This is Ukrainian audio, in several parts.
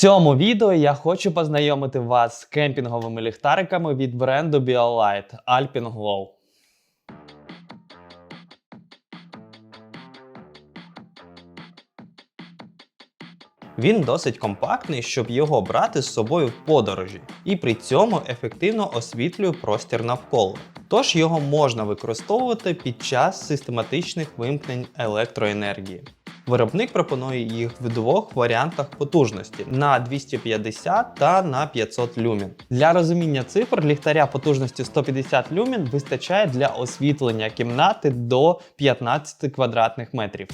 цьому відео я хочу познайомити вас з кемпінговими ліхтариками від бренду BioLight Alpine Glow. Він досить компактний, щоб його брати з собою в подорожі, і при цьому ефективно освітлює простір навколо. Тож його можна використовувати під час систематичних вимкнень електроенергії. Виробник пропонує їх в двох варіантах потужності на 250 та на 500 люмен. Для розуміння цифр ліхтаря потужністю 150 люмен вистачає для освітлення кімнати до 15 квадратних метрів.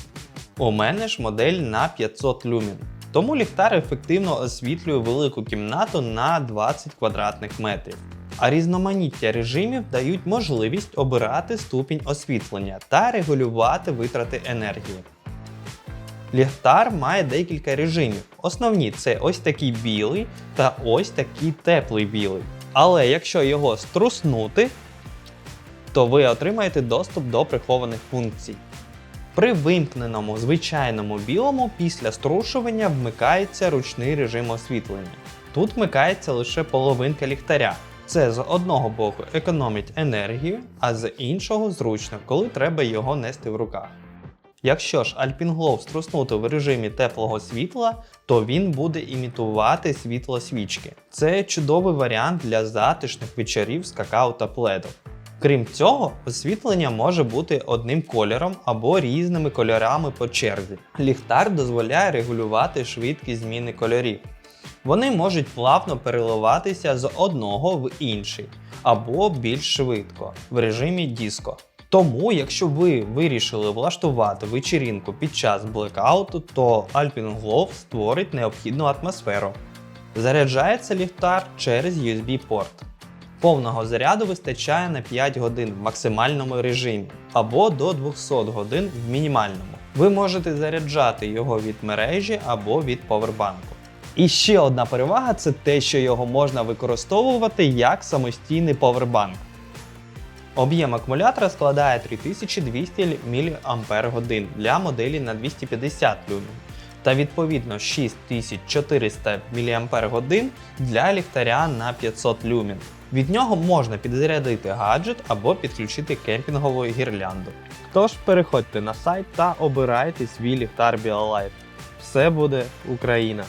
У мене ж модель на 500 люмен. Тому ліхтар ефективно освітлює велику кімнату на 20 квадратних метрів. А різноманіття режимів дають можливість обирати ступінь освітлення та регулювати витрати енергії. Ліхтар має декілька режимів. Основні це ось такий білий та ось такий теплий білий. Але якщо його струснути, то ви отримаєте доступ до прихованих функцій. При вимкненому звичайному білому після струшування вмикається ручний режим освітлення. Тут вмикається лише половинка ліхтаря. Це з одного боку економить енергію, а з іншого зручно, коли треба його нести в руках. Якщо ж Alpine струснути в режимі теплого світла, то він буде імітувати світло свічки. Це чудовий варіант для затишних вечорів з какао та пледом. Крім цього, освітлення може бути одним кольором або різними кольорами по черзі. Ліхтар дозволяє регулювати швидкість зміни кольорів. Вони можуть плавно переливатися з одного в інший, або більш швидко в режимі диско. Тому, якщо ви вирішили влаштувати вечірінку під час блекауту, то Alpine Glow створить необхідну атмосферу. Заряджається ліхтар через USB-порт. Повного заряду вистачає на 5 годин в максимальному режимі або до 200 годин в мінімальному. Ви можете заряджати його від мережі або від повербанку. І ще одна перевага це те, що його можна використовувати як самостійний повербанк. Об'єм акумулятора складає 3200 мАч для моделі на 250 люмен та відповідно 6400 мАч для ліхтаря на 500 люмен. Від нього можна підзарядити гаджет або підключити кемпінгову гірлянду. Тож переходьте на сайт та обирайте свій ліхтар BioLight. Все буде Україна!